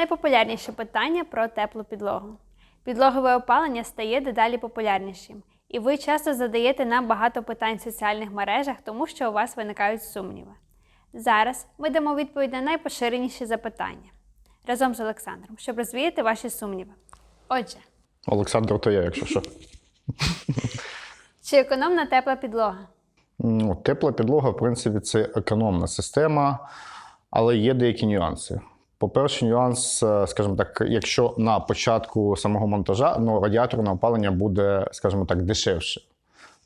Найпопулярніше питання про теплу підлогу. Підлогове опалення стає дедалі популярнішим, і ви часто задаєте нам багато питань в соціальних мережах, тому що у вас виникають сумніви. Зараз ми дамо відповідь на найпоширеніші запитання разом з Олександром, щоб розвіяти ваші сумніви. Отже, Олександр, то я, якщо що. чи економна тепла підлога? Ну, тепла підлога, в принципі, це економна система, але є деякі нюанси. По-перше, нюанс, е, скажімо так, якщо на початку самого монтажа ну, радіаторне опалення буде, скажімо так, дешевше.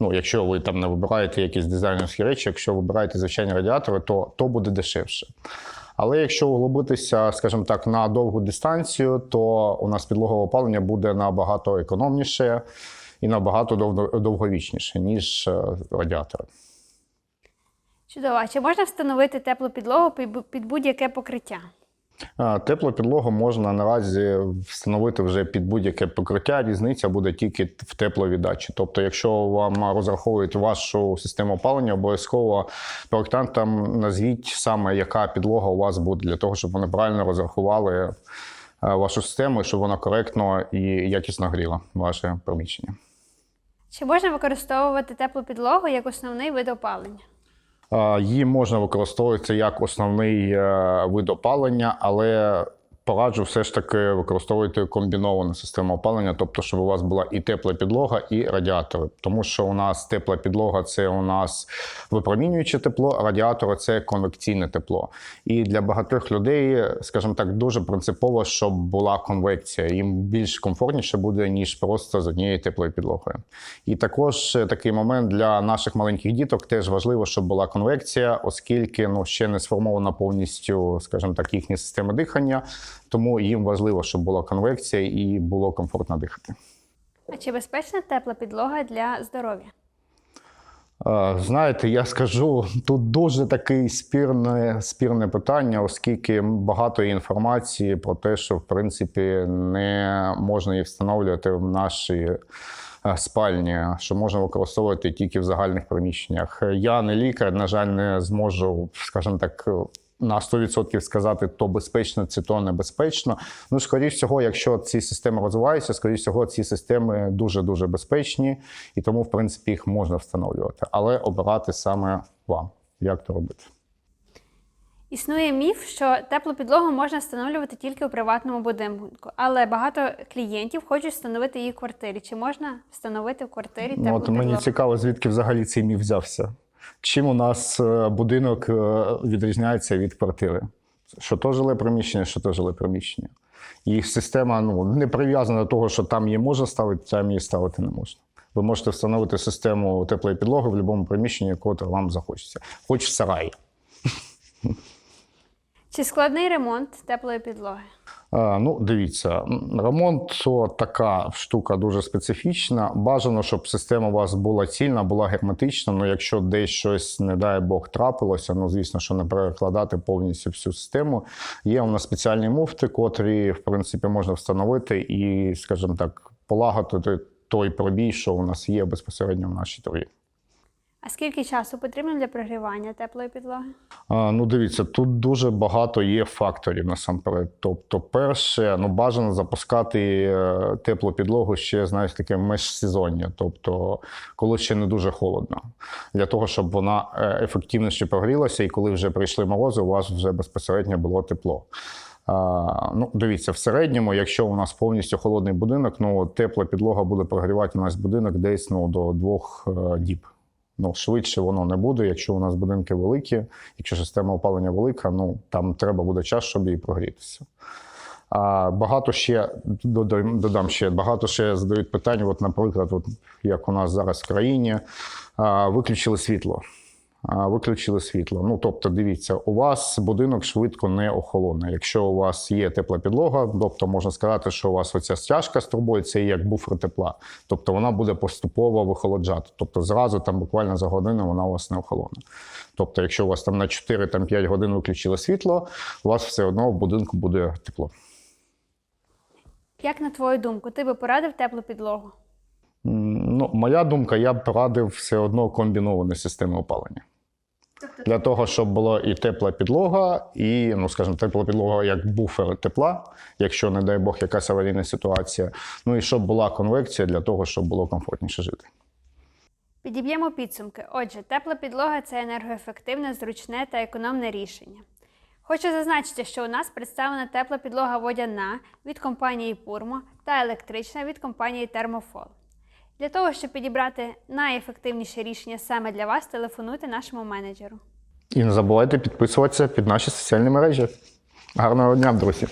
Ну, якщо ви там не вибираєте якісь дизайнерські речі, якщо вибираєте звичайні радіатори, то, то буде дешевше. Але якщо углубитися, скажімо так, на довгу дистанцію, то у нас підлогове опалення буде набагато економніше і набагато довговічніше, ніж е, радіатори. Чудово. Чи можна встановити теплу підлогу під будь-яке покриття? Теплу підлогу можна наразі встановити вже під будь-яке покриття. Різниця буде тільки в тепловіддачі. Тобто, якщо вам розраховують вашу систему опалення, обов'язково проектантам назвіть саме, яка підлога у вас буде, для того, щоб вони правильно розрахували е, вашу систему, щоб вона коректно і якісно гріла ваше приміщення. Чи можна використовувати теплу підлогу як основний вид опалення? Її можна використовувати як основний е, вид опалення, але пораджу все ж таки використовувати комбіновану систему опалення, тобто, щоб у вас була і тепла підлога, і радіатори. Тому що у нас тепла підлога це у нас випромінююче тепло, радіатори це конвекційне тепло. І для багатьох людей, скажімо так, дуже принципово, щоб була конвекція. Їм більш комфортніше буде, ніж просто з однією теплою підлогою. І також такий момент для наших маленьких діток теж важливо, щоб була конвекція, оскільки ну ще не сформована повністю, скажімо так, їхня система дихання. Тому їм важливо, щоб була конвекція і було комфортно дихати. А чи безпечна тепла підлога для здоров'я? Знаєте, я скажу, тут дуже таке спірне, спірне питання, оскільки багато інформації про те, що в принципі не можна її встановлювати в нашій е, спальні, що можна використовувати тільки в загальних приміщеннях. Я не лікар, на жаль, не зможу, скажімо так. На 100% сказати, то безпечно, це то небезпечно. Ну, скоріш всього, якщо ці системи розвиваються, скоріш всього, ці системи дуже дуже безпечні, і тому, в принципі, їх можна встановлювати, але обирати саме вам, як то робити. Існує міф, що теплу підлогу можна встановлювати тільки у приватному будинку, але багато клієнтів хочуть встановити її в квартирі. Чи можна встановити в квартирі теплу Ну, от мені підлогу? цікаво, звідки взагалі цей міф взявся. Чим у нас е, будинок е, відрізняється від квартири? Що то жиле приміщення, що то жиле приміщення. І система ну, не прив'язана до того, що там її можна ставити, там її ставити не можна. Ви можете встановити систему теплої підлоги в будь-якому приміщенні, якого вам захочеться, хоч в сараї. Чи складний ремонт теплої підлоги? Ну, дивіться, ремонт то така штука дуже специфічна. Бажано, щоб система у вас була цільна, була герметична. Ну, якщо десь щось, не дай Бог, трапилося, ну звісно, що не перекладати повністю всю систему. Є у нас спеціальні муфти, котрі, в принципі, можна встановити і, скажімо так, полагодити той пробій, що у нас є безпосередньо в нашій трубі. А скільки часу потрібно для прогрівання теплої підлоги? А, Ну, дивіться, тут дуже багато є факторів насамперед. Тобто, перше, ну бажано запускати е, теплу підлогу ще, знаєш, таке межсезоння, тобто коли ще не дуже холодно, для того, щоб вона е, ефективніше прогрілася, і коли вже прийшли морози, у вас вже безпосередньо було тепло. А, ну, дивіться, в середньому, якщо у нас повністю холодний будинок, ну тепла підлога буде прогрівати у нас будинок десь ну, до двох е, діб. Ну, швидше воно не буде, якщо у нас будинки великі, якщо система опалення велика, ну там треба буде час, щоб її прогрітися. А багато ще додам, ще багато ще задають питання. От, наприклад, от, як у нас зараз в країні, а, виключили світло. Виключили світло. Ну тобто, дивіться, у вас будинок швидко не охолоне. Якщо у вас є тепла підлога, тобто можна сказати, що у вас оця стяжка з трубою це є як буфер тепла. Тобто вона буде поступово вихолоджати. Тобто зразу там буквально за годину вона у вас не охолоне. Тобто, якщо у вас там на 4-5 годин виключили світло, у вас все одно в будинку буде тепло. Як на твою думку, ти би порадив теплу підлогу? Ну, моя думка, я б порадив все одно комбіновані системи опалення. Для того, щоб було і тепла підлога, і, ну скажімо, тепла підлога як буфер тепла, якщо, не дай Бог, якась аварійна ситуація. Ну і щоб була конвекція для того, щоб було комфортніше жити. Підіб'ємо підсумки. Отже, тепла підлога це енергоефективне, зручне та економне рішення. Хочу зазначити, що у нас представлена тепла підлога водяна від компанії Purmo та електрична від компанії Thermofol. Для того, щоб підібрати найефективніше рішення саме для вас, телефонуйте нашому менеджеру. І не забувайте підписуватися під наші соціальні мережі. Гарного дня, друзі!